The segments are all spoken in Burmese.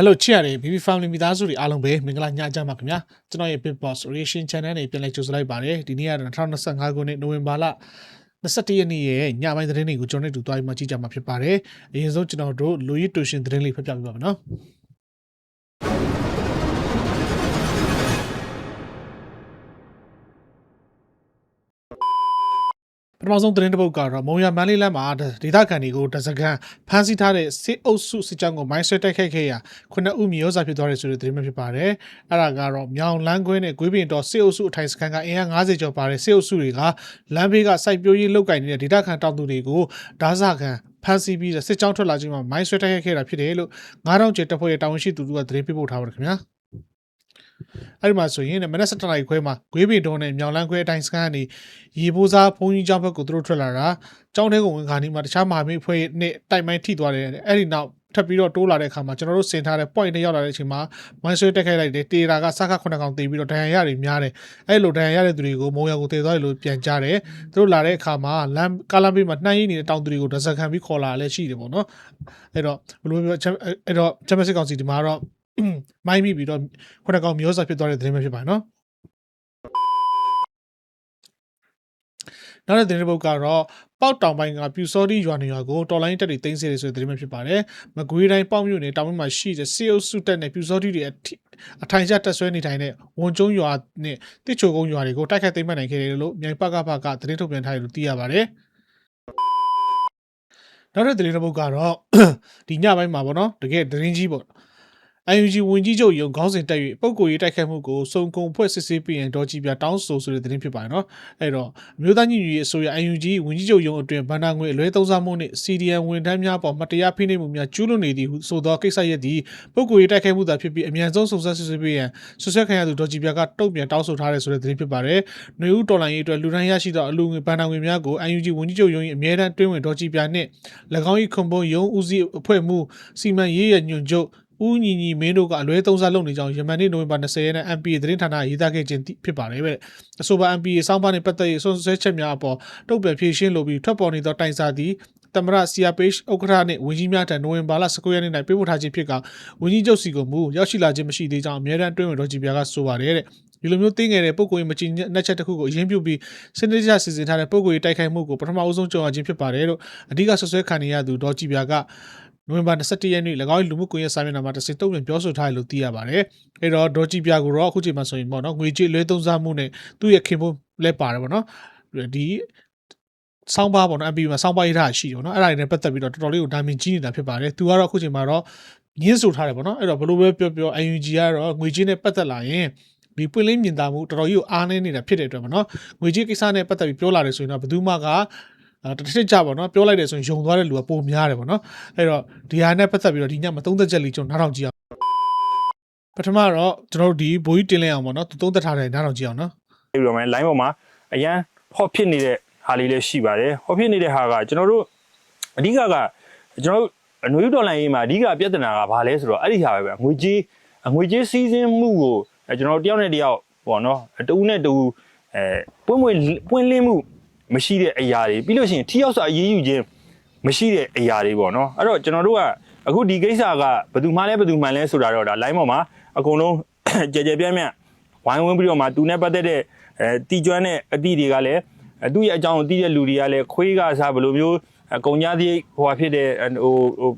Hello ချစ်ရတယ် BB Family မိသားစုတွေအားလုံးပဲမင်္ဂလာညချမ်းပါခင်ဗျာကျွန်တော်ရဲ့ Big Boss Reaction Channel နဲ့ပြန်လည်ကြိုဆိုလိုက်ပါတယ်ဒီနေ့က2025ခုနှစ်နိုဝင်ဘာလ21ရက်နေ့ရဲ့ညပိုင်းသတင်းတွေကိုကျွန်တော်တို့တူသွားပြီးမှကြည့်ကြမှာဖြစ်ပါတယ်အရင်ဆုံးကျွန်တော်တို့လူရည်တူရှင်သတင်းလေးဖတ်ပြပေးပါမယ်နော် ပထမဆုံးသတင်းတစ်ပုဒ်ကတော့မုံရမန်းလေးလမ်းမှာဒေသခံတွေကိုတစကန်ဖမ်းဆီးထားတဲ့စစ်အုပ်စုစစ်ကြောင်းကိုမိုင်းဆွဲတိုက်ခိုက်ခဲ့ရာခုနှစ်ဦးမျိုးစားဖြစ်သွားတယ်ဆိုတဲ့သတင်းပဲဖြစ်ပါတယ်။အဲ့ဒါကတော့မြောင်လန်းခွင်းနဲ့ဂွေးပင်တော်စစ်အုပ်စုအထိုင်စခန်းကအင်အား90ကျော်ပါတဲ့စစ်အုပ်စုတွေကလမ်းဘေးကစိုက်ပျိုးရေးလုပ်ကိုင်နေတဲ့ဒေသခံတောင်သူတွေကိုဓားစာခံဖမ်းဆီးပြီးစစ်ကြောင်းထွက်လာခြင်းမှာမိုင်းဆွဲတိုက်ခိုက်ခဲ့တာဖြစ်တယ်လို့9000ကျတပ်ဖွဲ့ရဲ့တာဝန်ရှိသူတို့ကသတင်းပေးပို့ထားပါတယ်ခင်ဗျာ။ အဲ့ဒီမှာဆိုရင်မနက်7:00နာရီခွဲမှာဂွေးပင်တော်နဲ့မြောင်လန်းခွဲအတိုင်းစခန်းကနေရေပိုးစားဘုံကြီးကျောင်းဘက်ကိုသူတို့ထွက်လာတာကျောင်းထဲကိုဝင်ခါနီးမှာတခြားမဟာမိတ်အဖွဲ့နဲ့တိုက်မိုင်းထိသွားတယ်အဲ့ဒီနောက်ထပ်ပြီးတော့တိုးလာတဲ့အခါမှာကျွန်တော်တို့ဆင်ထားတဲ့ point တွေရောက်လာတဲ့အချိန်မှာမိုင်းဆွဲတက်ခိုက်လိုက်တယ်တေရာကစခါခုနှစ်ကောင်တေးပြီးတော့ဒဏ်ရာရတွေများတယ်အဲ့လိုဒဏ်ရာရတဲ့သူတွေကိုမုံရကိုတေသွားတယ်လို့ပြန်ကြားတယ်သူတို့လာတဲ့အခါမှာလမ်းကားလမ်းဘေးမှာနှိုင်းရင်းနေတဲ့တောင်သူတွေကိုဒဇက်ခံပြီးခေါ်လာလည်းရှိတယ်ပေါ့နော်အဲ့တော့ဘယ်လိုပြောအဲ့တော့ချမ်းမစစ်ကောင်စီဒီမှာတော့ မိုင်းမိပြီးတော့ခုနှစ်ကောင်မျိုးစားဖြစ်သွားတဲ့သတင်းပဲဖြစ်ပါတယ်နော်နောက်တဲ့သတင်းတစ်ပုဒ်ကတော့ပေါက်တောင်ပိုင်းကပြူစောတိရွာနေရွာကိုတော်လိုင်းတက်တွေတင်းစေတယ်ဆိုတဲ့သတင်းပဲဖြစ်ပါတယ်။မကွေးတိုင်းပေါက်မြို့နယ်တောင်ပိုင်းမှာရှိတဲ့စေအုပ်စုတက်နဲ့ပြူစောတိတွေအထိအထိုင်ကျတက်ဆွဲနေထိုင်တဲ့ဝန်ကျုံရွာနဲ့တစ်ချိုကုန်းရွာတွေကိုတိုက်ခိုက်သိမ်းမှတ်နိုင်ခဲ့တယ်လို့မြိုင်ပကပကသတင်းထုတ်ပြန်ထားတယ်လို့သိရပါတယ်။နောက်တဲ့သတင်းတစ်ပုဒ်ကတော့ဒီညပိုင်းမှာပေါ့နော်တကယ်သတင်းကြီးပေါ့ UNG ဝင်ကြီးချုပ်ရုံခေါင်းစဉ်တက်၍ပုပ်ကိုရေးတိုက်ခိုက်မှုကိုစုံကုံဖွဲ့စစ်ဆေးပြီးရင်ဒေါ်ကြီးပြတောင်းဆိုဆိုတဲ့သတင်းဖြစ်ပါတယ်နော်အဲ့တော့အမျိုးသားညီညွတ်ရေးအစိုးရ UNG ဝင်ကြီးချုပ်ရုံအတွင်ဗန္ဒာငွေအလွဲသုံးစားမှုနှင့် CDN ဝန်ထမ်းများပေါ်မတရားဖိနှိပ်မှုများကျူးလွန်နေသည်ဟုဆိုသောကိစ္စရပ်သည်ပုပ်ကိုရေးတိုက်ခိုက်မှုသာဖြစ်ပြီးအမြန်ဆုံးစုံစမ်းစစ်ဆေးပြီးရန်ဆွဆွဲခံရသူဒေါ်ကြီးပြကတုံ့ပြန်တောင်းဆိုထားတဲ့ဆိုတဲ့သတင်းဖြစ်ပါတယ်။နှွေဦးတော်လိုင်းရေးအတွက်လူဒန်းရရှိသောအလူငွေဗန္ဒာငွေများကို UNG ဝင်ကြီးချုပ်ရုံ၏အမြဲတမ်းတွင်းဝင်ဒေါ်ကြီးပြနှင့်၎င်း၏ခွန်ပုံရုံဦးစီးအဖွဲ့မှုစီမံရေးရညွှန်ချုပ် ဦးညီညီမင်းတို့ကအလွဲသုံးစားလုပ်နေကြောင်းယမန်နေ့နိုဝင်ဘာ20ရက်နေ့ MPA သတင်းဌာနရေးသားခဲ့ခြင်းဖြစ်ပါတယ်ပဲအဆိုပါ MPA စောင်းပါနဲ့ပတ်သက်ရေးဆွဆွဲချက်များအပေါ်တုံ့ပြန်ဖြေရှင်းလိုပြီးထွက်ပေါ်နေသောတိုင်စာသည်တမရ CRPH ဥက္ကဋ္ဌနှင့်ဝင်းကြီးများထံနိုဝင်ဘာလ19ရက်နေ့၌ပေးပို့ထားခြင်းဖြစ်ကဝင်းကြီးချုပ်စီကမူရောက်ရှိလာခြင်းမရှိသေးကြောင်းအမြဲတမ်းတွင်းဝင်တော်ကြည်ပြားကဆိုပါတယ်တဲ့ဒီလိုမျိုးတင်းငယ်တဲ့ပုံကိုယ်မချင်နှက်ချက်တစ်ခုကိုအရင်ပြုပြီးစနစ်တကျစီစဉ်ထားတဲ့ပုံကိုယ်တိုက်ခိုက်မှုကိုပထမအဆုံးကြုံရခြင်းဖြစ်ပါတယ်လို့အဓိကဆွဆွဲခံနေရသူဒေါ်ကြည်ပြားက နိုဝင်ဘာ21ရက်နေ့၎င်း၏လူမှုကွန်ရက်စာမျက်နှာမှာတစ်စင်တုံ့ပြန်ပြောဆိုထားတယ်လို့သိရပါတယ်။အဲတော့ဒေါ်ကြည်ပြာကိုတော့အခုချိန်မှာဆိုရင်ပေါ့နော်ငွေကြေးလွဲသုံးစားမှုနဲ့သူ့ရဲ့ခင်ဖို့လဲပါတယ်ပေါ့နော်။ဒီဆောင်းပါပေါ့နော် MP မှာဆောင်းပါရေးထားရှိတယ်ပေါ့နော်။အဲ့ဒါတွေနဲ့ပတ်သက်ပြီးတော့တော်တော်လေးကိုဒါမင်ကြီးနေတာဖြစ်ပါတယ်။သူကတော့အခုချိန်မှာတော့ညှင်းဆိုထားတယ်ပေါ့နော်။အဲ့တော့ဘလို့ပဲပြောပြော UNG ကတော့ငွေကြေးနဲ့ပတ်သက်လာရင်ဒီပွင့်လင်းမြင်သာမှုတော်တော်ကြီးကိုအားနည်းနေတာဖြစ်တဲ့အတွက်ပေါ့နော်ငွေကြေးကိစ္စနဲ့ပတ်သက်ပြီးပြောလာတယ်ဆိုရင်တော့ဘယ်သူမှကအဲ တစ်ချက်ကြပါတော့ပြောလိုက်တယ်ဆိုရင်ယုံသွားတဲ့လူကပိုများတယ်ပေါ့နော်အဲ့တော့ဒီဟာနဲ့ပတ်သက်ပြီးတော့ဒီညမသုံးသက်ချက်လေးကျွန်တော်နားထောင်ကြည့်အောင်ပထမတော့ကျွန်တော်တို့ဒီဘိုးကြီးတင်လိုက်အောင်ပေါ့နော်သူသုံးသက်ထားတယ်နားထောင်ကြည့်အောင်နော်ပြီးတော့မှ line ပေါ်မှာအရန်ဟော့ဖြစ်နေတဲ့ဟာလေးလည်းရှိပါတယ်ဟော့ဖြစ်နေတဲ့ဟာကကျွန်တော်တို့အဓိကကကျွန်တော်တို့အနွေဒေါ်လာရေးမှာအဓိကပြဿနာကဘာလဲဆိုတော့အဲ့ဒီဟာပဲငွေကြေးငွေကြေးစီးဆင်းမှုကိုကျွန်တော်တို့တယောက်နဲ့တယောက်ပေါ့နော်တူနဲ့တူအဲပွင့်ပွင့်ပွင့်လင်းမှု မရှိတဲ့အရာတွေပြီးလို့ရှိရင်ထိရောက်စွာအရေးယူခြင်းမရှိတဲ့အရာတွေပေါ့နော်အဲ့တော့ကျွန်တော်တို့ကအခုဒီကိစ္စကဘယ်သူမှလဲဘယ်သူမှလဲဆိုတာတော့ဒါ line ပေါ်မှာအကုန်လုံးကြဲကြဲပြန့်ပြန့်ဝိုင်းဝန်းပြီးတော့မှသူနဲ့ပတ်သက်တဲ့အဲတီကျွမ်းတဲ့အသည့်တွေကလည်းသူ့ရဲ့အကြောင်းကိုသိတဲ့လူတွေကလည်းခွေးကစားဘယ်လိုမျိုးအကုန်ညာသေးဟိုဟာဖြစ်တဲ့ဟိုဟို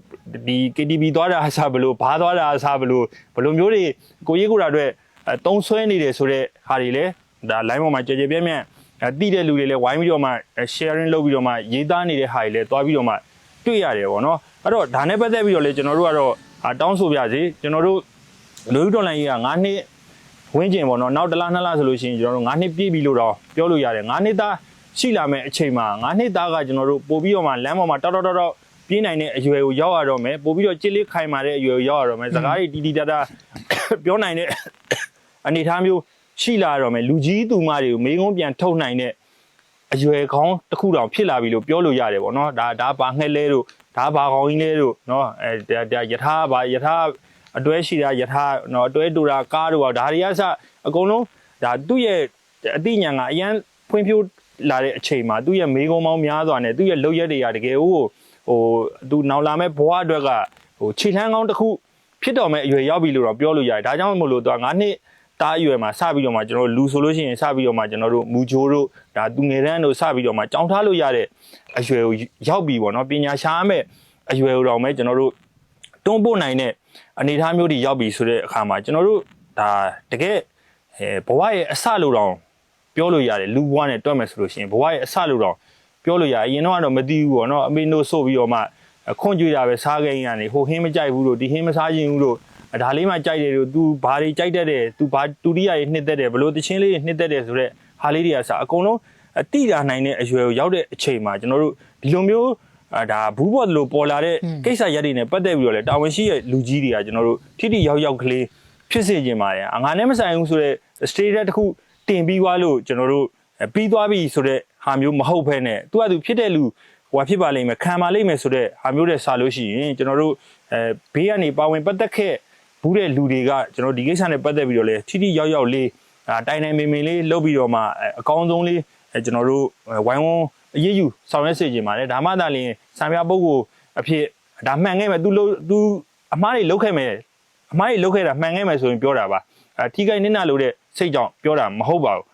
ဒီ KTV သွားတာအစားဘယ်လိုဘားသွားတာအစားဘယ်လိုဘယ်လိုမျိုးတွေကိုရေးကိုတာအတွက်တုံးဆွဲနေတယ်ဆိုတဲ့ဟာတွေလည်းဒါ line ပေါ်မှာကြဲကြဲပြန့်ပြန့် အဲတိတဲ့လူတွေလည်းဝိုင်းပြီးတော့မှ sharing လုပ်ပြီးတော့မှရေးသားနေတဲ့ဟာတွေလည်းတွားပြီးတော့မှတွေ့ရတယ်ပေါ့နော်အဲ့တော့ဒါနဲ့ပတ်သက်ပြီးတော့လေကျွန်တော်တို့ကတော့တောင်းဆိုပြစီကျွန်တော်တို့လူဒေါ်လာကြီးက9နှစ်ဝင်းကျင်ပေါ့နော်နောက်တစ်လနှစ်လဆိုလို့ရှိရင်ကျွန်တော်တို့9နှစ်ပြည့်ပြီလို့တော့ပြောလို့ရတယ်9နှစ်သားရှိလာမယ့်အချိန်မှာ9နှစ်သားကကျွန်တော်တို့ပို့ပြီးတော့မှလမ်းပေါ်မှာတောက်တောက်တောက်ပြေးနိုင်တဲ့အရွယ်ကိုရောက်ရတော့မယ်ပို့ပြီးတော့ကြစ်လေးခိုင်မာတဲ့အရွယ်ကိုရောက်ရတော့မယ်စကားတွေတီတီတတာပြောနိုင်တဲ့အနေအထားမျိုး ရှိလာတော့မယ်လူကြီးသူမတွေကိုမေးခွန်းပြန်ထုတ်နိုင်တဲ့အရွယ်ကောင်းတစ်ခုတောင်ဖြစ်လာပြီလို့ပြောလို့ရတယ်ပေါ့နော်ဒါဒါဘာငှက်လဲတို့ဒါဘာကောင်းကြီးလဲတို့နော်အဲဒါယထာဘာယထာအတွဲရှိတာယထာနော်အတွဲတူတာကားတို့ဒါတွေကစအကုန်လုံးဒါသူ့ရဲ့အသိဉာဏ်ကအရန်ဖွံ့ဖြိုးလာတဲ့အချိန်မှာသူ့ရဲ့မေးခွန်းပေါင်းများစွာနဲ့သူ့ရဲ့လုပ်ရက်တွေကတကယ်ဟိုဟိုသူနောက်လာမဲ့ဘဝအတွက်ကဟိုခြေလှမ်းကောင်းတစ်ခုဖြစ်တော်မဲ့အရွယ်ရောက်ပြီလို့တော့ပြောလို့ရတယ်ဒါကြောင့်မို့လို့သူက9နှစ် တားအရွယ်မှာစပြီးတော့မှကျွန်တော်တို့လူဆိုလို့ရှိရင်စပြီးတော့မှကျွန်တော်တို့မူဂျိုးတို့ဒါသူငယ်တန်းတို့စပြီးတော့မှကြောင်းထားလို့ရတဲ့အရွယ်ကိုရောက်ပြီပေါ့နော်ပညာရှားမဲ့အရွယ်ကိုတော့မဲ့ကျွန်တော်တို့တွန်းပို့နိုင်တဲ့အနေအထားမျိုးတွေရောက်ပြီဆိုတဲ့အခါမှာကျွန်တော်တို့ဒါတကယ်အဲဘဝရဲ့အစလို့တော့ပြောလို့ရတယ်လူဘဝနဲ့တွက်မယ်ဆိုလို့ရှိရင်ဘဝရဲ့အစလို့တော့ပြောလို့ရတယ်အရင်တော့ကတော့မသိဘူးပေါ့နော်အမေတို့ဆို့ပြီးတော့မှခွန်ကြွေတာပဲစားကိန်းကနေဟိုဟင်းမကြိုက်ဘူးလို့ဒီဟင်းမစားချင်ဘူးလို့ ဒါလေးမှကြိုက်တယ်လို့ तू ဘာတွေကြိုက်တတ်တယ် तू ဘာတူရိယာတွေနှစ်သက်တယ်ဘလို့တချင်းလေးတွေနှစ်သက်တယ်ဆိုတော့ဟာလေးတွေကစအကုန်လုံးအတိတာနိုင်တဲ့အရွယ်ကိုရောက်တဲ့အချိန်မှာကျွန်တော်တို့ဒီလိုမျိုးအာဒါဘူးဘော်လို့ပေါ်လာတဲ့ကိစ္စရက်တွေနဲ့ပတ်သက်ပြီးတော့လေတာဝန်ရှိတဲ့လူကြီးတွေကကျွန်တော်တို့ထိထိရောက်ရောက်ကလေးဖြစ်စေခြင်းပါတယ်ငါနဲ့မဆိုင်ဘူးဆိုတော့ status တစ်ခုတင်ပြီးသွားလို့ကျွန်တော်တို့ပြီးသွားပြီဆိုတော့ဟာမျိုးမဟုတ်ဘဲနဲ့သူကသူဖြစ်တဲ့လူဟိုဖြစ်ပါလိမ့်မယ်ခံပါလိမ့်မယ်ဆိုတော့ဟာမျိုးတွေစလို့ရှိရင်ကျွန်တော်တို့အဲဘေးကနေပါဝင်ပတ်သက်ခဲ့ ဘူးတဲ့လူတွေကကျွန်တော်ဒီကိစ္စနဲ့ပတ်သက်ပြီးတော့လေထိထိရောက်ရောက်လေးအာတိုင်တိုင်မင်မင်လေးလုပ်ပြီးတော့မှအကောင်းဆုံးလေးကျွန်တော်တို့ဝိုင်းဝန်းအရေးယူဆောင်ရွက်စေချင်ပါတယ်ဒါမှသာလျှင်စံပြပုဂ္ဂိုလ်အဖြစ်ဒါမှန်ခဲ့မယ်သူလို့သူအမားတွေလုပ်ခဲ့မယ်အမားတွေလုပ်ခဲ့တာမှန်ခဲ့မယ်ဆိုရင်ပြောတာပါအဲထိခိုက်နစ်နာလို့တဲ့စိတ်ကြောင့်ပြောတာမဟုတ်ပါဘူး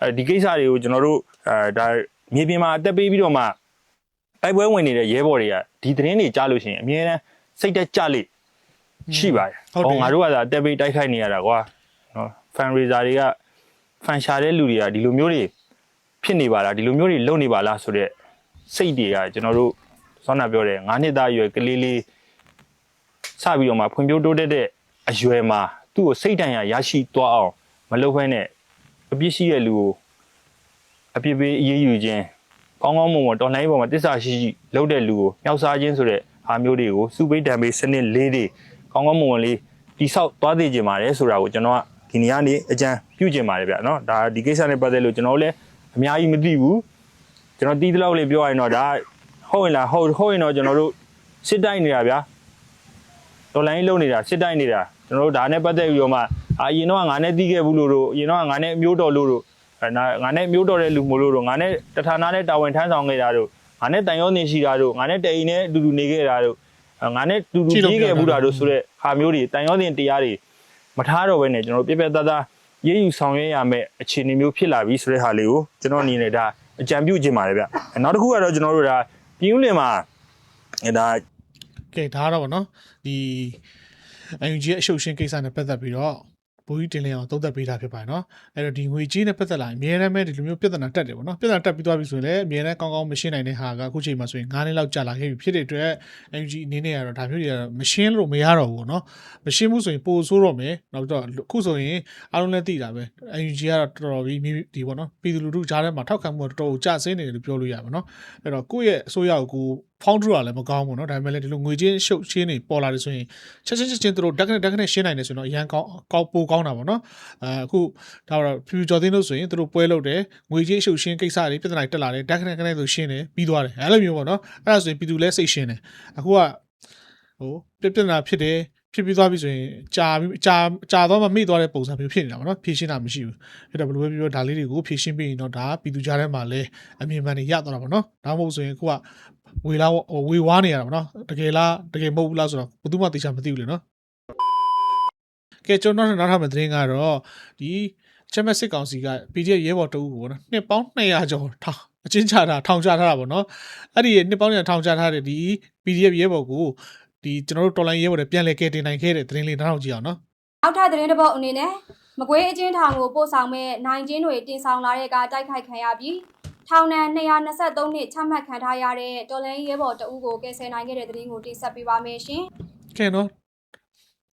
အဲဒီကိစ္စတွေကိုကျွန်တော်တို့အဲဒါမြေပြင်မှာအသက်ပေးပြီးတော့မှတိုက်ပွဲဝင်နေတဲ့ရဲဘော်တွေကဒီသတင်းတွေကြားလို့ရှိရင်အမြဲတမ်းစိတ်တက်ကြလိ ရှိပါတယ်ဟုတ်တယ်ငါတို့ကသာအသက်ပေးတိုက်ခိုက်နေရတာကွာနော် fan raiser တွေက fan ရှာတဲ့လူတွေကဒီလိုမျိုးတွေဖြစ်နေပါလားဒီလိုမျိုးတွေလုပ်နေပါလားဆိုတော့စိတ်တွေကကျွန်တော်တို့ဆောနာပြောတယ်9နှစ်သားအရွယ်ကလေးလေးစပြီးတော့မှဖွံ့ဖြိုးတိုးတက်တဲ့အရွယ်မှာသူ့ကိုစိတ်တန်ရာရရှိသွားအောင်မလုပ်ဘဲနဲ့အပြစ်ရှိတဲ့လူကိုအပြစ်ပေးအေးအေးယူခြင်းကောင်းကောင်းမွန်မွန်တော်လှန်ရေးပေါ်မှာတစ္ဆာရှိရှိလုပ်တဲ့လူကိုမြောက်စားခြင်းဆိုတဲ့အားမျိုးတွေကိုစုပိတ်တံပေးစနစ်လေးတွေ ကောင်းကောင်းမွန်မွန်လေးတိဆောက်သွားသိကြပါတယ်ဆိုတာကိုကျွန်တော်ကဒီနေ့ကနေအကြံပြုကျင်ပါတယ်ဗျာနော်ဒါဒီကိစ္စနဲ့ပတ်သက်လို့ကျွန်တော်လည်းအများကြီးမသိဘူးကျွန်တော်တီးတလောက်လေးပြောရရင်တော့ဒါဟုတ်ရင်လားဟုတ်ဟုတ်ရင်တော့ကျွန်တော်တို့စစ်တိုက်နေတာဗျာဒေါ်လာရင်းလုံနေတာစစ်တိုက်နေတာကျွန်တော်တို့ဒါနဲ့ပတ်သက်ပြီးတော့မှအာအရင်တော့ငါနဲ့တီးခဲ့ဘူးလို့တို့အရင်တော့ငါနဲ့အမျိုးတော်လို့တို့အဲနာငါနဲ့အမျိုးတော်တဲ့လူမို့လို့တို့ငါနဲ့တဌာနနဲ့တာဝန်ထမ်းဆောင်ခဲ့တာတို့ငါနဲ့တန်ရုံးနေရှိတာတို့ငါနဲ့တအိမ်နဲ့အတူတူနေခဲ့တာတို့အဲ ငါနဲ့တူတူပြေးခဲ့ဘူးတာတို့ဆိုတဲ့ဟာမျိုးတွေတန်ရုံးတင်တရားတွေမထားတော့ဘဲနဲ့ကျွန်တော်တို့ပြက်ပြက်သားသားရေးယူဆောင်ရွက်ရမယ့်အခြေအနေမျိုးဖြစ်လာပြီဆိုတဲ့ဟာလေးကိုကျွန်တော်အနေနဲ့ဒါအကြံပြုခြင်းပါတယ်ဗျအဲနောက်တစ်ခုကတော့ကျွန်တော်တို့ဒါပြင်းဦးလင်မှာအဲဒါကဲဒါကတော့ဗောနော်ဒီ UNG ရဲ့အရှုပ်ရှင်းကိစ္စနဲ့ပတ်သက်ပြီးတော့ ဘိုးကြီးတင်လင်းအောင်သုံးသပ်ပေးတာဖြစ်ပါတယ်နော်အဲ့တော့ဒီငွေကြေးနဲ့ပတ်သက်လာရင်အများနဲ့ပဲဒီလိုမျိုးပြဿနာတက်တယ်ဗောနော်ပြဿနာတက်ပြီးသွားပြီဆိုရင်လည်းအများနဲ့ကောင်းကောင်းမရှင်းနိုင်တဲ့ဟာကအခုချိန်မှာဆိုရင်9နှစ်လောက်ကြာလာခဲ့ပြီဖြစ်တဲ့အတွက် UNG အနေနဲ့ကတော့ဒါမျိုးတွေကတော့မရှင်းလို့မရတော့ဘူးဗောနော်မရှင်းဘူးဆိုရင်ပိုဆိုးတော့မယ်နောက်တော့အခုဆိုရင်အားလုံးလည်းသိတာပဲ UNG ကတော့တော်တော်ပြီးဒီဗောနော်ပြည်သူလူထုကြားထဲမှာထောက်ခံမှုကတော်တော်ကြာဆင်းနေတယ်လို့ပြောလို့ရပါတော့အဲ့တော့ကိုယ့်ရဲ့အစိုးရကိုဖောင်းထူတာလည်းမကောင်းဘူးเนาะဒါပေမဲ့လည်းဒီလိုငွေချင်းရှုပ်ချင်းတွေပေါ်လာတယ်ဆိုရင်ချက်ချင်းချက်ချင်းသူတို့တက်ကနေတက်ကနေရှင်းနိုင်တယ်ဆိုတော့အရန်ကောင်းကောင်းပိုကောင်းတာပေါ့เนาะအဲအခုဒါတော့ဖြူဖြူကျော်သိန်းလို့ဆိုရင်သူတို့ပွဲလုပ်တယ်ငွေချင်းရှုပ်ရှင်းကိစ္စတွေပြဿနာတွေတက်လာတယ်တက်ကနေတက်ကနေဆိုရှင်းတယ်ပြီးသွားတယ်အဲ့လိုမျိုးပေါ့เนาะအဲ့ဒါဆိုရင်ပြည်သူလည်းစိတ်ရှင်းတယ်အခုကဟိုပြပြဿနာဖြစ်တယ်ဖြစ်ပြီးသွားပြီဆိုရင်ကြာပြီးကြာကြာတော့မှမေ့သွားတဲ့ပုံစံမျိုးဖြစ်နေတာပေါ့နော်ဖြည့်ရှင်းတာမရှိဘူးဖြစ်တော့ဘယ်လိုပဲပြောပြောဒါလေးတွေကိုဖြည့်ရှင်းပြီးရင်တော့ဒါပြည်သူကြားထဲမှာလည်းအမြင်မှန်တွေရသွားတာပေါ့နော်ဒါမှမဟုတ်ဆိုရင်အခုက ဝေလာဝေဝါနေရတာပေါ့နော်တကယ်လားတကယ်မဟုတ်ဘူးလားဆိုတော့ဘယ်သူမှသိချာမသိဘူးလေနော်ကဲကျွန်တော်နောက်ထပ်မယ့်သတင်းကတော့ဒီချက်မက်စစ်ကောင်စီက PDF ရဲဘော်တအုပ်ကိုပေါ့နော်နှစ်ပေါင်း200ကျော်ထောင်အချင်းချတာထောင်ချထားတာပေါ့နော်အဲ့ဒီနှစ်ပေါင်း200ထောင်ချထားတဲ့ဒီ PDF ရဲဘော်ကိုဒီကျွန်တော်တို့တော်လိုင်းရဲဘော်တွေပြန်လဲကဲတင်နိုင်ခဲ့တဲ့သတင်းလေးနောက်ထောင်ကြည့်အောင်နော်နောက်ထပ်သတင်းတစ်ပုဒ်အနေနဲ့မကွေးအချင်းထောင်ကိုပို့ဆောင်မဲ့နိုင်ချင်းတွေတင်ဆောင်လာတဲ့ကတိုက်ခိုက်ခံရပြီး ထောင်ဒဏ်223နှစ်ချမှတ်ခံထားရတဲ့တော်လိုင်းရဲဘော်တအုပ်ကိုကယ်ဆယ်နိုင်ခဲ့တဲ့သတင်းကိုတင်ဆက်ပေးပါမယ်ရှင်ကဲနော်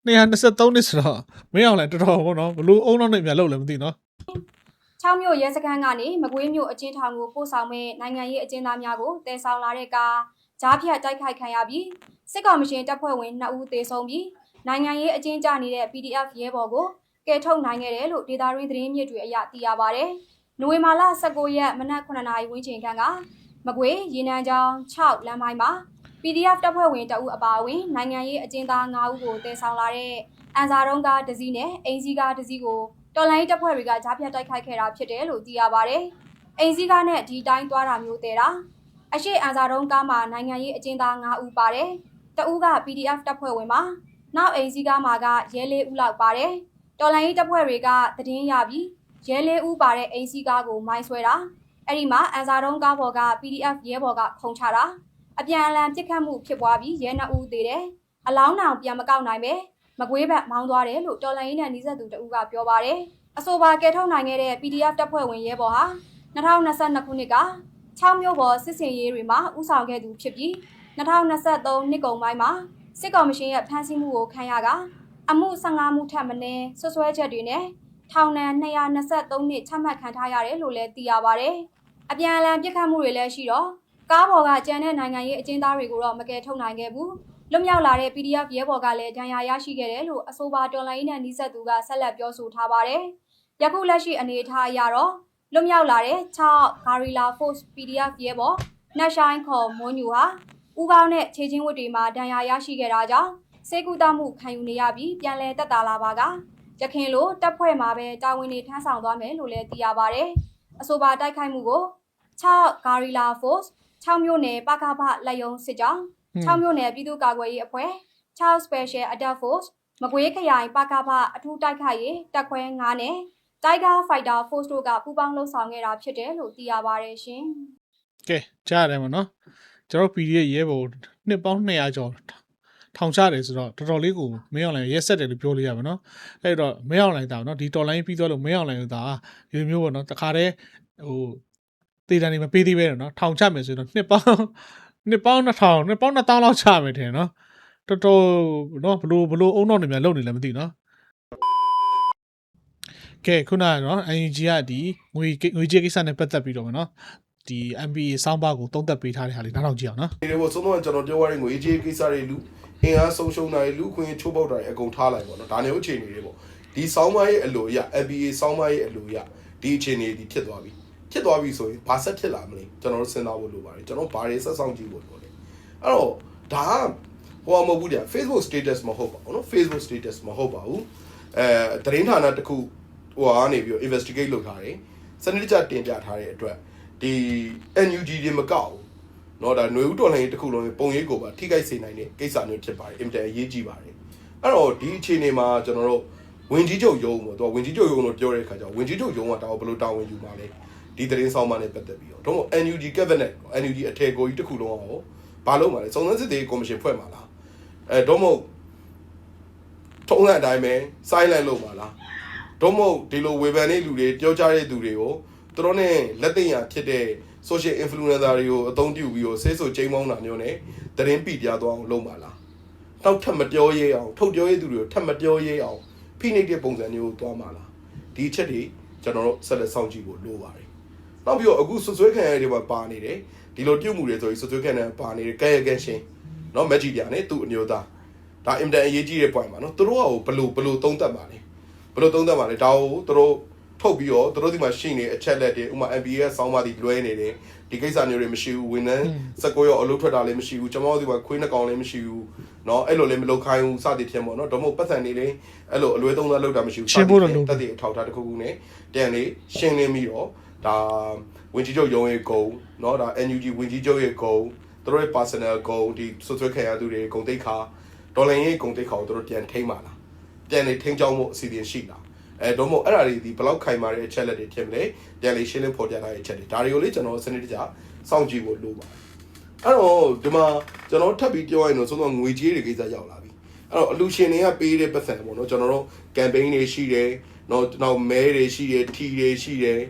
223နှစ်ဆိုတော့မင်းအောင်လည်းတော်တော်ပေါ့နော်ဘလို့အုံနောက်နဲ့ပြန်လောက်လည်းမသိနော်။6မြို့ရဲစခန်းကနေမကွေးမြို့အချင်းထောင်ကိုပို့ဆောင်မဲ့နိုင်ငံရေးအကျဉ်းသားများကိုတင်ဆောင်လာတဲ့ကကြားဖြတ်တိုက်ခိုက်ခံရပြီးစစ်ကောင်မရှင်တပ်ဖွဲ့ဝင်2ဦးသေဆုံးပြီးနိုင်ငံရေးအကျဉ်းကျနေတဲ့ PDF ရဲဘော်ကိုကယ်ထုတ်နိုင်ခဲ့တယ်လို့ဒေတာရင်းသတင်းမြစ်တွေအရသိရပါဗျ။ နိုဝင်ဘာလ19ရက်မနက်9နာရီဝန်းကျင်ခန့်ကမကွေးရေနံချောင်း6လမ်းပိုင်းမှာ PDF တပ်ဖွဲ့ဝင်တအုပ်အပါအဝင်နိုင်ငံရေးအကျဉ်းသား9ဦးကိုတည်ဆောင်လာတဲ့အန်စာတုံးကားတစ်စီးနဲ့အင်စီကားတစ်စီးကိုတော်လိုင်းတပ်ဖွဲ့တွေကကြားဖြတ်တိုက်ခိုက်ခဲ့တာဖြစ်တယ်လို့သိရပါဗျ။အင်စီကားနဲ့ဒီတိုင်းသွားတာမျိုးတဲတာအရှိအန်စာတုံးကားမှာနိုင်ငံရေးအကျဉ်းသား9ဦးပါတယ်။တအုပ်က PDF တပ်ဖွဲ့ဝင်မှာနောက်အိမ်စီးကားမှာကရဲလေးဦးလောက်ပါတယ်တော်လိုင်းရေးတပ်ဖွဲ့တွေကသတင်းရပြီး ရဲလေးဦးပါတဲ့အိမ်စီးကားကိုမိုင်းဆွဲတာအဲ့ဒီမှာအန်စာတုံးကားပေါ်က PDF ရဲဘော်ကခုံချတာအပြန်အလှန်ပစ်ခတ်မှုဖြစ်ပွားပြီးရဲနှစ်ဦးသေးတယ်အလောင်းတောင်ပြန်မကောက်နိုင်ပဲမကွေးဘက်မောင်းသွားတယ်လို့တော်လိုင်းရေးနဲ့နှီးဆက်သူတဦးကပြောပါတယ်အဆိုပါကဲထုတ်နိုင်ခဲ့တဲ့ PDF တပ်ဖွဲ့ဝင်ရဲဘော်ဟာ2022ခုနှစ်က6မြို့ပေါ်စစ်စင်ရေးတွေမှာဥဆောင်ခဲ့သူဖြစ်ပြီး2023နှစ်ကုန်ပိုင်းမှာစစ်ကောင်မရှင်ရဲ့ဖမ်းဆီးမှုကိုခံရကအမှု15မှုထပ်မင်းဆွဆွဲချက်တွေနဲ့ ထောင်ဒဏ်223နှစ်ချမှတ်ခံထားရတယ်လို့လည်းသိရပါတယ်။အပြန်အလှန်ပြစ်ခတ်မှုတွေလည်းရှိတော့ကားပေါ်ကကြမ်းတဲ့နိုင်ငံရေးအကျဉ်းသားတွေကိုတော့မကယ်ထုတ်နိုင်ခဲ့ဘူး။လွတ်မြောက်လာတဲ့ PDF ရဲဘော်ကလည်းဒဏ်ရာရရှိခဲ့တယ်လို့အဆိုပါတော်လိုင်းနဲ့နှီးဆက်သူကဆက်လက်ပြောဆိုထားပါတယ်။ယခုလက်ရှိအနေအထားအရတော့လွတ်မြောက်လာတဲ့6 Guerrilla Force PDF ရဲဘော်နှက်ဆိုင်ခေါ်မွန်ညူဟာဥကောင်းနဲ့ခြေချင်းဝတ်တွေမှာဒဏ်ရာရရှိခဲ့တာကြောင့်စေကူတမှုခံယူနေရပြီးပြန်လည်တက်တာလာပါက ရခင်လိုတပ်ဖွဲ့မှာပဲတာဝန်တွေထမ်းဆောင်သွားမယ်လို့လည်းသိရပါဗျ။အဆိုပါတိုက်ခိုက်မှုကို6 Guerrilla Force 6မြို့နယ်ပကဖလက်ယုံစစ်ကြောင်း6မြို့နယ်ပြည်သူ့ကာကွယ်ရေးအဖွဲ့6 Special Attack Force မကွေးခရိုင်ပကဖအထူးတိုက်ခိုက်ရေးတပ်ခွဲ9နဲ့ Tiger Fighter Force တို့ကပူးပေါင်းလှုပ်ဆောင်ခဲ့တာဖြစ်တယ်လို့သိရပါတယ်ရှင်ကဲကြားရတယ်မနော်ကျွန်တော် PDF ရဲဘော်နှစ်ပေါင်း200ကျော် ထောင်ချတယ်ဆိုတော့တော်တော်လေးကိုမင်းအောင်လိုင်ရက်ဆက်တယ်လို့ပြောလို့ရပါတော့အဲ့တော့မင်းအောင်လိုင်တာနော်ဒီတော်လိုင်းပြီးသွားလို့မင်းအောင်လိုင်ကဒါဒီလိုမျိုးပေါ့နော်တခါတည်းဟိုတေတန်နေမပေးသေးပဲနော်ထောင်ချမယ်ဆိုတော့နှစ်ပေါင်းနှစ်ပေါင်း2000နှစ်ပေါင်း1000လောက်ချမယ်ထင်နော်တော်တော်နော်ဘလို့ဘလို့အုံတော့နေများလုံနေလည်းမသိနော်ကဲခုနကနော် UNG ကဒီငွေငွေကြေးကိစ္စနဲ့ပတ်သက်ပြီးတော့မနော်ဒီ MBA စောင်းပါကိုတုံးသက်ပေးထားတဲ့ဟာလေးနားထောင်ကြည့်အောင်နော်ဒီလိုပေါ့ဆုံးတော့ကျွန်တော်ပြောရတဲ့ငွေကြေးကိစ္စတွေလူ အင်အားဆုံးရှုံးတာတွေလူခွင့်ချိုးပေါက်တာတွေအကုန်ထားလိုက်ပေါ့နော်ဒါမျိုးအခြေအနေတွေပေါ့ဒီဆောင်းမရဲ့အလိုရ FBA ဆောင်းမရဲ့အလိုရဒီအခြေအနေဒီဖြစ်သွားပြီဖြစ်သွားပြီဆိုရင်ဘာဆက်ဖြစ်လာမလဲကျွန်တော်တို့စဉ်းစားဖို့လိုပါတယ်ကျွန်တော်ဘာတွေဆက်ဆောင်ကြည့်ဖို့လိုလဲအဲ့တော့ဒါကဟိုမဟုတ်ဘူးကြာ Facebook status မဟုတ်ပါဘူးနော် Facebook status မဟုတ်ပါဘူးအဲသတင်းဌာနတစ်ခုဟိုကနေပြီးတော့ investigate လုပ်ထားတယ်စနစ်တကျတင်ပြထားတဲ့အတွက်ဒီ NUG တွေမကောက်ဘူး เนาะဒါຫນွေဦးတော်လှန်ရေးတစ်ခုလုံးပုံရိပ်ကိုပါထိခိုက်စေနိုင်တဲ့ကိစ္စမျိုးဖြစ်ပါတယ်အင်တာအရေးကြီးပါတယ်အဲ့တော့ဒီအခြေအနေမှာကျွန်တော်တို့ဝင်ကြီးချုပ်ရုံးပေါ့သူကဝင်ကြီးချုပ်ရုံးလို့ပြောတဲ့အခါကျတော့ဝင်ကြီးချုပ်ရုံးကဒါကိုဘယ်လိုတာဝန်ယူမှာလဲဒီသတင်းဆောင်မှနဲ့ပတ်သက်ပြီးတော့တော့ NUG cabinet NUG အထည်ကိုကြီးတစ်ခုလုံးအောင်ဘာလုပ်မှာလဲစုံစမ်းစစ်သေးကော်မရှင်ဖွဲ့မှာလားအဲတော့မဟုတ်ထုံးတဲ့အတိုင်းပဲ silent လုပ်မှာလားတော့မဟုတ်ဒီလိုဝေဖန်တဲ့လူတွေပြောကြတဲ့သူတွေကိုသူတို့ ਨੇ လက်သိညာဖြစ်တဲ့ social influencer တွေကိုအသုံးပြုပြီးတော့ဆေးဆိုချိန်မောင်းတာမျိုးနဲ့သတင်းပိပြသွားအောင်လုပ်ပါလားတောက်ထပ်မပြောရဲအောင်ထုတ်ပြောရဲသူတွေကိုထပ်မပြောရဲအောင်ဖိနှိပ်တဲ့ပုံစံမျိုးကိုသွားမှာလားဒီအချက်တွေကျွန်တော်တို့ဆက်လက်စောင့်ကြည့်ဖို့လိုပါတယ်နောက်ပြီးတော့အခုဆွဆွဲခံရတဲ့တွေမှာပါနေတယ်ဒီလိုပြုတ်မှုတွေဆိုပြီးဆွဆွဲခံရပါနေတယ်ကဲရကန်ရှင်เนาะမက်ဂျီပြာနဲ့သူ့အမျိုးသားဒါအင်တန်အရေးကြီးတဲ့ point ပါเนาะသူတို့ကဘလို့ဘလို့သုံးသပ်ပါလဲဘလို့သုံးသပ်ပါလဲဒါကိုသူတို့ ထုတ်ပြီးတော့သူတို့ဒီမှာရှိနေအချက်လက်တွေဥမာ MBA ဆောင်းပါးဒီလွဲနေတယ်ဒီကိစ္စမျိုးတွေမရှိဘူးဝန်ထမ်း16ရောအလုပ်ထွက်တာလည်းမရှိဘူးကျွန်တော်တို့ဒီမှာခွေးနှကောင်လည်းမရှိဘူးเนาะအဲ့လိုလည်းမလုပ်ခိုင်းဘူးစသည်ဖြင့်ပေါ့เนาะတော့မဟုတ်ပတ်စံနေလည်းအဲ့လိုအလွဲသုံးစားလုပ်တာမရှိဘူး ရှင်းဖို့တော့လုပ်တယ် တက်တဲ့အထောက်အထားတစ်ခုခုနဲ့တန်လေးရှင်းလင်းပြီးတော့ဒါဝင်ကြီးချုပ်ရုံးရဲ့ဂုံเนาะဒါ NUG ဝင်ကြီးချုပ်ရဲ့ဂုံသူတို့ရဲ့ personal ဂုံဒီဆွဆွဲခံရသူတွေဂုံတိတ်ခါဒေါ်လာရင်းဂုံတိတ်ခါကိုသူတို့ပြန်ထိမ့်ပါလားပြန်လေထိမ့်ကြောင်းမှုအစီအစဉ်ရှိလား အဲတော့မို့အဲ့ဒါတွေဒီဘလောက်ခိုင်မာတဲ့အချက်လက်တွေဖြစ်မလဲပြန်လေရှင်းလင်းဖော်ပြထားတဲ့အချက်တွေဒါတွေကိုလေကျွန်တော်စနစ်တကျစောင့်ကြည့်ဖို့လိုပါတယ်အဲ့တော့ဒီမှာကျွန်တော်ထပ်ပြီးပြောရရင်တော့သုံးတော့ငွေကြေးတွေကိစ္စရောက်လာပြီအဲ့တော့အလူရှင်တွေကပေးတဲ့ပတ်စံပေါ့နော်ကျွန်တော်တို့ campaign တွေရှိတယ်နော်နောက်မဲတွေရှိတယ်ထီတွေရှိတယ်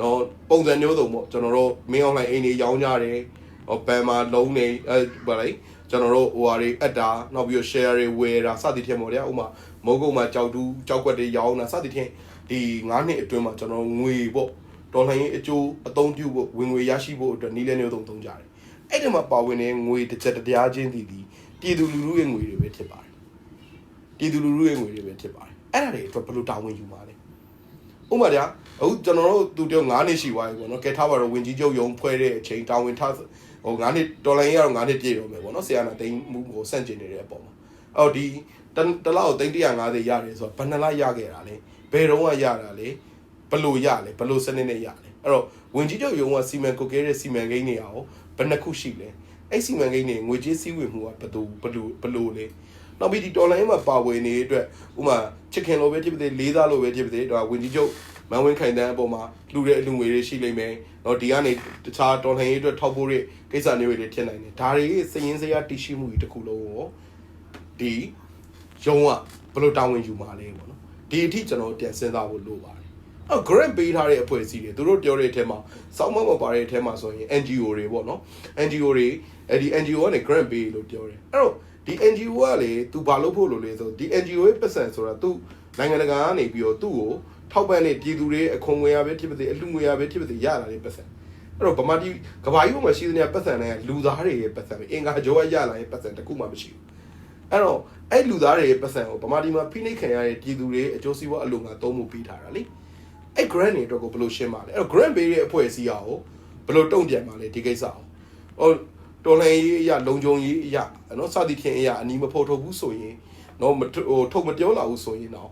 နော်ပုံစံမျိုးစုံပေါ့ကျွန်တော်တို့မင်းအွန်လိုင်းအိမ်တွေရောင်းကြတယ်ဟောဘန်မာလုံးတွေအဲဗါလိုက်ကျွန်တော်တို့ဟိုဟာတွေအပ်တာနောက်ပြီးတော့ share တွေဝယ်တာစသည်ဖြင့်ပေါ့ဗျာဥမာ မုတ်ကုတ်မှာကြောက်တူးကြောက်ကွက်တွေရောင်းတာစသည်ဖြင့်ဒီ9နှစ်အတွင်းမှာကျွန်တော်ငွေပေါ့ဒေါ်လာရင်းအကျိုးအသုံးပြုဖို့ဝင်ငွေရရှိဖို့အတွက်နီးလဲမျိုးစုံသုံးကြတယ်အဲ့ဒီမှာပါဝင်တဲ့ငွေတစ်ချက်တစ်ပြားချင်းတည်တည်ပြည်သူလူထုရဲ့ငွေတွေပဲဖြစ်ပါတယ်ပြည်သူလူထုရဲ့ငွေတွေပဲဖြစ်ပါတယ်အဲ့ဒါတွေအတွက်ဘယ်လိုတာဝန်ယူမှာလဲဥပမာဗျာအခုကျွန်တော်တို့သူတို့9နှစ်ရှိသွားပြီပေါ့နော်ကဲထားပါတော့ဝင်ကြီးချုပ်ယုံဖွဲ့တဲ့အချိန်တာဝန်ထားဟို9နှစ်ဒေါ်လာရင်းကတော့9နှစ်ပြည့်တော့မယ်ပေါ့နော်ဆရာနာတိန်မှုကိုစန့်ကျင်နေတဲ့အပေါ်မှာ အော်ဒီတတလောက်တိန်150ရတယ်ဆိုတော့ဘယ်နှလားရခဲ့တာလဲဘယ်တော့ကရတာလဲဘယ်လိုရလဲဘယ်လိုစနစ်နဲ့ရလဲအဲ့တော့ဝင်ကြီးချုပ်ယုံကစီမံကုတ်ကဲတဲ့စီမံကိန်းတွေအောင်ဘယ်နှခုရှိလဲအဲ့စီမံကိန်းတွေငွေကြေးစည်းဝင်မှုကဘယ်သူဘယ်လိုဘယ်လိုလဲနောက်ပြီးဒီတော်လိုင်းမှာပါဝင်နေတဲ့အတွက်ဥမာချစ်ခင်လိုပဲဖြစ်ဖြစ်လေးစားလိုပဲဖြစ်ဖြစ်ဒါဝင်ကြီးချုပ်မန်ဝင်းခိုင်တန်းအပေါ်မှာလူတဲ့အလူငွေတွေရှိလိမ့်မယ်။တော့ဒီကနေတခြားတော်လှန်ရေးအတွက်ထောက်ဖို့တဲ့ကိစ္စမျိုးတွေဖြစ်နိုင်တယ်။ဒါတွေစည်ရင်းစရာတည်ရှိမှုတွေတစ်ခုလုံးကို ဒီရုံးကဘယ်လိုတာဝန်ယူမှာလဲပေါ့နော်။ဒီအထိကျွန်တော်ပြန်စဉ်းစားဖို့လိုပါတယ်။အော် grant ပေးထားတဲ့အဖွဲ့အစည်းတွေသူတို့ပြောတဲ့အထက်မှာစောင်းမမပါတဲ့အထက်မှာဆိုရင် NGO တွေပေါ့နော် NGO တွေအဲ့ဒီ NGO ကနေ grant ပေးလို့ပြောတယ်အဲ့တော့ဒီ NGO ကလေ तू ဘာလုပ်ဖို့လို့လဲဆိုဒီ NGO ရဲ့ပတ်စံဆိုတာ तू နိုင်ငံတကာကနေပြီးတော့သူ့ကိုထောက်ပံ့နေပြည်သူတွေအခွန်ငွေရပဲဖြစ်ပါစေအလှငွေရပဲဖြစ်ပါစေရလာတဲ့ပတ်စံအဲ့တော့ဗမာပြည်ကဘာကြီးပေါ်မှာရှိတဲ့ပတ်စံတွေကလူသားတွေရဲ့ပတ်စံပဲအင်္ဂါကြောရလာတဲ့ပတ်စံတခုမှမရှိဘူး အဲ့တော့အဲ့လူသားတွေရဲ့ပတ်စံကိုဗမာပြည်မှာဖိနှိပ်ခံရတဲ့ပြည်သူတွေအကျိုးစီးပွားအလုံငါသုံးမှုပေးထားတာလေအဲ့ grant တွေအတွက်ကိုဘယ်လိုရှင်းပါလဲအဲ့တော့ grant ပေးတဲ့အဖွဲ့အစည်းအောင်ဘယ်လိုတုံ့ပြန်ပါလဲဒီကိစ္စအောင်ဟိုတော်လှန်ရေးအရာလုံခြုံရေးအရာနော်စသည်ဖြင့်အရာအနီးမဖို့ထုတ်ဘူးဆိုရင်နော်မဟိုထုတ်မပြောလာဘူးဆိုရင်တော့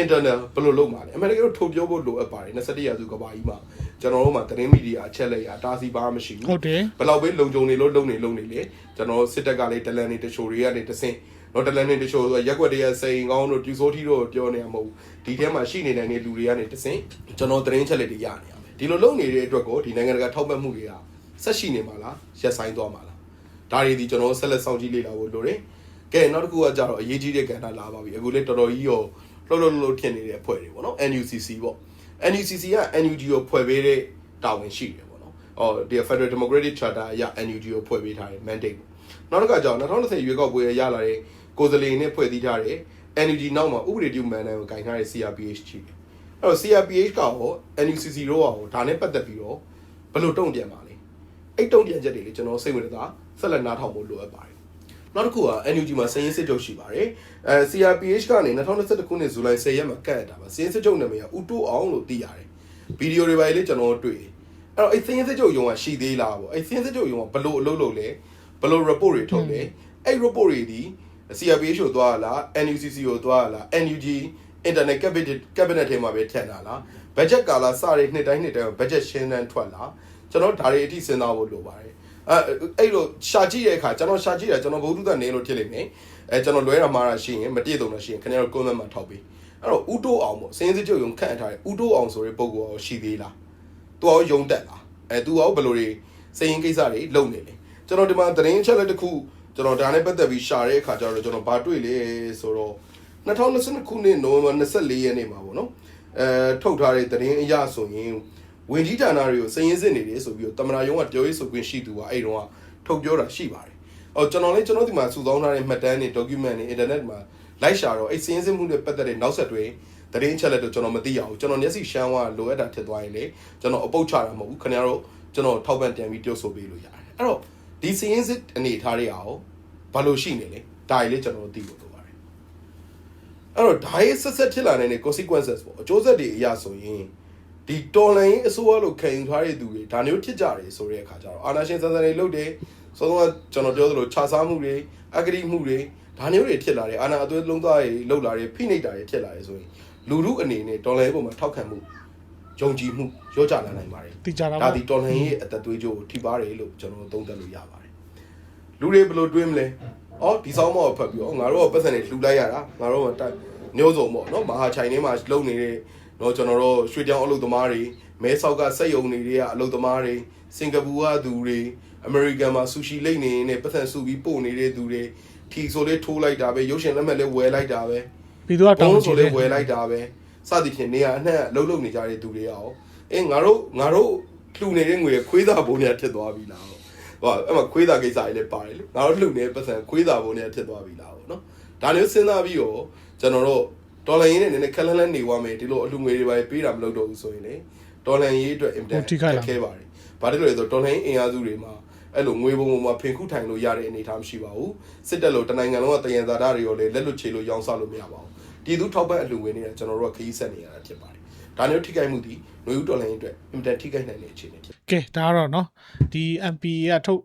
internal ဘယ်လိုလုပ်မှာလဲအမေရိကန်တို့ထုတ်ပြောဖို့လိုအပ်ပါတယ်21ရာစုကဘာကြီးမှာကျွန်တော်တို့မှာသတင်းမီဒီယာအချက်လက်ရအတားစီပါမရှိဘူးဟုတ်တယ်ဘယ်လောက်ပဲလုံခြုံနေလို့လုံနေလုံနေလေကျွန်တော်စစ်တပ်ကလည်းတလန်နေတချိုတွေကနေတဆင့် တော့တလန်နေတချိုဆိုရက်ွက်တွေကစိန်ကောင်းတို့ပြူစိုးထီတို့ပြောနေရမဟုတ်ဘူးဒီထဲမှာရှိနေနိုင်တဲ့လူတွေကနေတဆင့်ကျွန်တော်သတင်းချက်လက်တွေရနေရမယ်ဒီလိုလုံနေတဲ့အတွက်ကိုဒီနိုင်ငံတကာထောက်ပံ့မှုတွေကဆက်ရှိနေမှာလားရက်ဆိုင်သွားမှာလားဒါတွေဒီကျွန်တော်ဆက်လက်စောင့်ကြည့်လေ့လာဖို့လိုတယ်ကဲနောက်တစ်ခုကကြတော့အရေးကြီးတဲ့ကဏ္ဍလာပါပြီအခုလေတော်တော်ကြီးရောလှုပ်လှုပ်လှုပ်လှုပ်ဖြစ်နေတဲ့အဖွဲ့တွေပေါ့နော် NUCC ပေါ့ NUCC က NUG ကိုဖွဲ့ပေးတဲ့တာဝန်ရှိတယ်ပေါ့နော်။အော်ဒီ Federal Democratic Charter အရ NUG ကိုဖွဲ့ပေးထားတယ် mandate ပေါ့။နောက်တစ်ခါကျတော့2020ရွေးကောက်ပွဲရလာတဲ့ ကိုယ်စားလှယ်နဲ့ဖွဲ့စည်းထားတဲ့ NUG နောက်မှာဥပဒေပြုမန်နိုင်ကိုဂင်ထားတဲ့ CRPH ရှိတယ်။အဲ့တော့ CRPH ကရော NUCC တို့ရောဒါနဲ့ပတ်သက်ပြီးတော့ဘယ်လိုတုံ့ပြန်ပါလဲ။အဲ့တုံ့ပြန်ချက်တွေလေကျွန်တော်စိတ်ဝင်စားဆက်လက်နားထောင်ဖို့လိုအပ်ပါတယ်။နောက်တစ်ခုက NUG မှာစည်ရင်းစစ်ချုပ်ရှိပါတယ်။အဲ CRPH ကနေ2021ခုနှစ်ဇူလိုင်10ရက်မှာကတ်ရတာပါ။စည်ရင်းစစ်ချုပ်နာမည်ကဦးတိုးအောင်လို့သိရတယ်။ဗီဒီယိုတွေပါလေကျွန်တော်တွေ့တယ်။အဲ့တော့အဲ့စည်ရင်းစစ်ချုပ်ယုံကရှိသေးလားပေါ့။အဲ့စည်ရင်းစစ်ချုပ်ယုံကဘလို့အလုပ်လုပ်လဲ။ဘလို့ report တွေထုတ်လဲ။အဲ့ report တွေဒီ CRPH ကိုသွားရလား NUCC ကိုသွားရလား NUG Internet Cabinet Cabinet ထဲမှာပဲထည့်တာလား budget ကာလာစတဲ့နှစ်တိုင်းနှစ်တိုင်း budget ရှင်းတန်းထွက်လားကျွန်တော်ဒါတွေအထိစဉ်းစားဖို့လိုပါတယ်အဲအဲ့လိုရှာကြည့်တဲ့အခါကျွန်တော်ရှာကြည့်တာကျွန်တော်ဘုဒ္ဓသက်နေလို့ဖြစ်လိမ့်မယ်အဲကျွန်တော်လွဲတာမှားတာရှိရင်မတည့်တုံတာရှိရင်ခင်ဗျားတို့ comment မှာထောက်ပေးအဲ့တော့ဥတိုးအောင်ပေါ့စင်းစစ်ချုပ်ယုံခန့်အပ်ထားတဲ့ဥတိုးအောင်ဆိုတဲ့ပုံကောရှိသေးလားသူရောယုံတက်လားအဲသူရောဘယ်လိုတွေစရင်ကိစ္စတွေလုပ်နေလဲကျွန်တော်ဒီမှာသတင်းချက်လက်တစ်ခု ကျွန်တော်ဒါနဲ့ပတ်သက်ပြီးရှာတဲ့အခါကျတော့ကျွန်တော်ဘာတွေ့လဲဆိုတော့2022ခုနှစ်နိုဝင်ဘာ24ရက်နေ့မှာပေါ့နော်အဲထုတ်ထားတဲ့သတင်းအရဆိုရင်ဝင်ကြီးဌာနတွေကိုစည်ရင်းစစ်နေတယ်ဆိုပြီးတော့တမနာယုံကပြောရေးဆိုခွင့်ရှိသူကအဲ့တုန်းကထုတ်ပြောတာရှိပါတယ်။အော်ကျွန်တော်လည်းကျွန်တော်ဒီမှာစုဆောင်းထားတဲ့မှတ်တမ်းတွေ document တွေ internet မှာလိုက်ရှာတော့အဲ့စည်ရင်းစစ်မှုတွေပတ်သက်တဲ့နောက်ဆက်တွဲသတင်းအချက်လက်တော့ကျွန်တော်မသိရဘူးကျွန်တော်မျက်စိရှမ်းဝါလိုအပ်တာဖြစ်သွားရင်လေကျွန်တော်အပုတ်ချတာမဟုတ်ဘူးခင်ဗျားတို့ကျွန်တော်ထောက်ပံ့ပြန်ပြီးတိုးဆိုပေးလို့ရတယ်။အဲ့တော့ ဒီစည်ရင်းစစ်အနေထားတွေအောင်ဘာလို့ရှိနေလဲဒါကြီးလေကျွန်တော်တို့သိဖို့လိုပါတယ်။အဲ့တော့ဒါရဲ့ဆက်ဆက်ဖြစ်လာနေတဲ့ consequences ပေါ့အကျိုးဆက်တွေအရာဆိုရင်ဒီတော်လိုင်းအစိုးရလို့ခံယူထားတဲ့သူတွေဒါမျိုးဖြစ်ကြတယ်ဆိုတဲ့အခါကျတော့အာနာရှင်စံစံတွေလုပ်တယ်စောစောကကျွန်တော်ပြောသလိုခြားစားမှုတွေအဂတိမှုတွေဒါမျိုးတွေဖြစ်လာတယ်အာနာအသွေးလုံးသားတွေလုပ်လာတယ်ဖိနှိပ်တာတွေဖြစ်လာတယ်ဆိုရင်လူလူအနေနဲ့တော်လိုင်းပုံမှာထောက်ခံမှုယုံကြည်မှု ရောကြလာနိုင်ပါတယ်သိကြတာဒါပေါ့ဒီတော်လှန်ရေးအသက်သွေးကြိုးကိုထိပါတယ်လို့ကျွန်တော်သုံးသပ်လို့ရပါတယ်လူတွေဘယ်လိုတွေးမလဲအော်ဒီဆောင်မောဖတ်ပြီးတော့ငါတို့ကပတ်စံတွေလှူလိုက်ရတာငါတို့ကတိုက်မျိုးစုံပေါ့နော်မဟာချိုင်ထဲမှာလုံနေတဲ့တော့ကျွန်တော်တို့ရွှေတောင်အလုပ်သမားတွေမဲဆောက်ကစက်ယုံတွေတွေကအလုပ်သမားတွေစင်ကာပူကသူတွေအမေရိကန်မှာဆူရှီလိတ်နေနေပတ်စံစုပြီးပို့နေတဲ့သူတွေထီဆိုလေးထိုးလိုက်တာပဲရုပ်ရှင်လက်မှတ်လေးဝယ်လိုက်တာပဲပြီးတော့တောင်းဘုံဆိုဆိုလေလေးဝယ်လိုက်တာပဲစသည်ဖြင့်နေရာအနှံ့လှုပ်လှုပ်နေကြတဲ့သူတွေရော အေးငါတို့ငါတို့လှူနေတဲ့ငွေခွေးသားဘုံနဲ့ထစ်သွားပြီလားဟောအဲ့မှာခွေးသားကိစ္စကြီးလည်းပါတယ်လေငါတို့လှူနေတဲ့ပတ်စံခွေးသားဘုံနဲ့ထစ်သွားပြီလားဟောနော်ဒါမျိုးစဉ်းစားပြီးတော့ကျွန်တော်တို့ဒေါ်လာရင်းနဲ့နည်းနည်းခက်လန်းလန်းနေသွားမယ်ဒီလိုအလှူငွေတွေပါပေးတာမလုပ်တော့ဘူးဆိုရင်လေဒေါ်လာရင်းအတွက်အင်တာခဲပါတယ်ဘာလို့လဲဆိုတော့ဒေါ်လာရင်းအင်အားစုတွေမှာအဲ့လိုငွေပုံပုံမှာဖင်ခုထိုင်လို့ရတဲ့အနေအထားမရှိပါဘူးစစ်တပ်လို့တနိုင်ငံလုံးကတယံဇာတာတွေရောလေလက်လွတ်ချေလို့ရောင်းစားလို့မရပါဘူးပြည်သူထောက်ပံ့အလှူငွေနေတာကျွန်တော်တို့ကခရီးဆက်နေရတာဖြစ်ပါတယ် ဒါမျိုးထိခိုက်မှုဒီຫນွေဦးတော်လိုင်းအတွက်အင်တာထိခိုက်နိုင်တဲ့အခြေအနေဖြစ် ကဲဒါကတော့เนาะဒီ MP ကထုတ်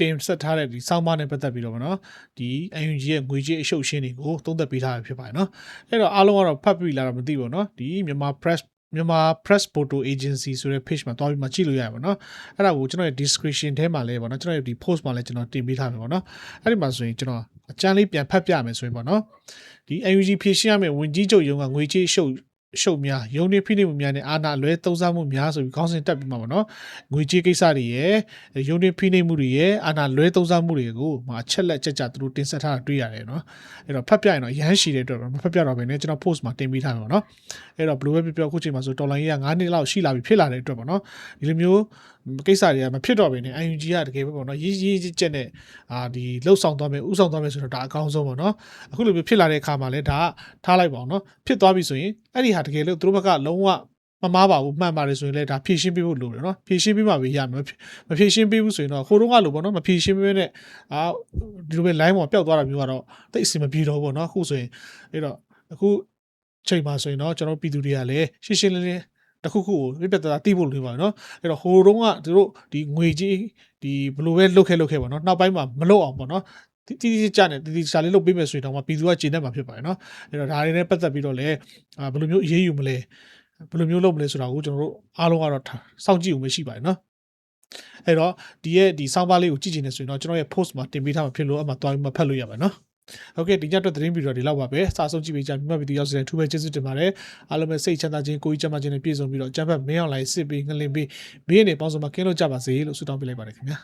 တင်ဆက်ထားတဲ့ဒီစောင်းမနဲ့ပတ်သက်ပြီးတော့ဗောနော်ဒီ UNG ရဲ့ငွေကြေးအရှုပ်ရှင်းတွေကိုသုံးသပ်ပေးထားရဖြစ်ပါတယ်เนาะအဲ့တော့အားလုံးကတော့ဖတ်ပြီးလာတော့မသိဘူးเนาะဒီမြန်မာ press မြန်မာ press photo agency ဆိုတဲ့ page မှာတွားပြီးမှကြည့်လို့ရပါတော့။အဲ့ဒါကိုကျွန်တော်ရဲ့ description ထဲမှာလည်းပေါ့နော်ကျွန်တော်ရဲ့ဒီ post မှာလည်းကျွန်တော်တင်ပေးထားမယ်ပေါ့နော်။အဲ့ဒီမှာဆိုရင်ကျွန်တော်အကြမ်းလေးပြန်ဖတ်ပြမယ်ဆိုရင်ပေါ့နော်။ဒီ UNG ဖြည့်ရှင်းရမယ့်ဝင်ကြီးချုပ်ရုံးကငွေကြေးရှုပ် ရှုပ်များရုံးနေဖိနေမှုများနဲ့အာဏာလွဲသုံးစားမှုများဆိုပြီးခေါင်းစဉ်တက်ပြီးမှာပေါ့နော်ငွေကြေးကိစ္စတွေရယ်ရုံးနေဖိနေမှုတွေရယ်အာဏာလွဲသုံးစားမှုတွေကိုမှာအချက်လက်ကြကြသူတို့တင်ဆက်ထားတာတွေ့ရတယ်နော်အဲ့တော့ဖတ်ပြရင်တော့ရမ်းရှိတဲ့အတွက်မဖတ်ပြတော့ဘဲねကျွန်တော် post မှာတင်ပေးထားမှာပေါ့နော်အဲ့တော့ဘယ်လိုပဲပြောပြောအခုချိန်မှာဆိုတော်လိုင်းကြီးက9နှစ်လောက်ရှိလာပြီဖြစ်လာတဲ့အတွက်ပေါ့နော်ဒီလိုမျိုး ကိစ္စတွေကမဖြစ်တော့ဘဲね UNG ကတကယ်ပဲပေါ့နော်ရေးရေးချက်နဲ့အာဒီလှုပ်ဆောင်သွားမယ်ဥဆောင်သွားမယ်ဆိုတော့ဒါအကောင်းဆုံးပေါ့နော်အခုလိုမျိုးဖြစ်လာတဲ့အခါမှာလည်းဒါကထားလိုက်ပါအောင်နော်ဖြစ်သွားပြီဆိုရင်အဲ့ဒီဟာတကယ်လို့သူတို့ဘက်ကလုံးဝမမားပါဘူးမှန်ပါတယ်ဆိုရင်လည်းဒါဖြည့်ရှင်းပေးဖို့လိုတယ်နော်ဖြည့်ရှင်းပေးမှပဲရမယ်မဖြည့်ရှင်းပေးဘူးဆိုရင်တော့ခိုးတော့ကလိုပေါ့နော်မဖြည့်ရှင်းပေးနဲ့အာဒီလိုပဲ line ပေါ်ပျောက်သွားတာမျိုးကတော့တိတ်အဆင်မပြေတော့ဘူးပေါ့နော်အခုဆိုရင်အဲ့တော့အခုချိန်မှာဆိုရင်တော့ကျွန်တော်ပြည်သူတွေကလည်းရှင်းရှင်းလင်းလင်း တစ်ခုခုကိုပြပြတသားသိဖို့လိုပါနော်အဲ့တော့ဟိုတုန်းကသူတို့ဒီငွေကြီးဒီဘယ်လိုပဲလုတ်ခဲလုတ်ခဲပေါ့နော်နောက်ပိုင်းမှာမလုတ်အောင်ပေါ့နော်တီတီကြနဲ့တီတီချာလေးလုတ်ပေးမယ်ဆိုရင်တော့ပြည်သူကကျေနပ်မှာဖြစ်ပါတယ်နော်အဲ့တော့ဒါတွေနဲ့ပတ်သက်ပြီးတော့လည်းအာဘယ်လိုမျိုးအရေးယူမလဲဘယ်လိုမျိုးလုပ်မလဲဆိုတာကိုကျွန်တော်တို့အားလုံးကတော့စောင့်ကြည့်ဦးမရှိပါတယ်နော်အဲ့တော့ဒီရဲ့ဒီဆောင်းပါးလေးကိုကြည့်ချင်နေဆိုရင်တော့ကျွန်တော်ရဲ့ post မှာတင်ပေးထားမှာဖြစ်လို့အမှသွားပြီးမှဖတ်လို့ရပါတယ်နော် ဟုတ်ကဲ့ဒီညအတွက်သတင်းဗီဒီယိုဒီလောက်ပါပဲစာဆုံးကြည့်ပေးကြမြတ်ဗီဒီယိုရောက်စတဲ့ထူးပဲကျေးဇူးတင်ပါတယ်အားလုံးပဲစိတ်ချမ်းသာခြင်းကိုယ်ကြီးချမ်းသာခြင်းနဲ့ပြည့်စုံပြီးတော့ကျမ်းဖတ်မင်းအောင်လိုက်စစ်ပြီးငလင်ပြီးဘေးနဲ့ပေါင်းစုံမှာကင်းလို့ကြပါစေလို့ဆုတောင်းပေးလိုက်ပါတယ်ခင်ဗျာ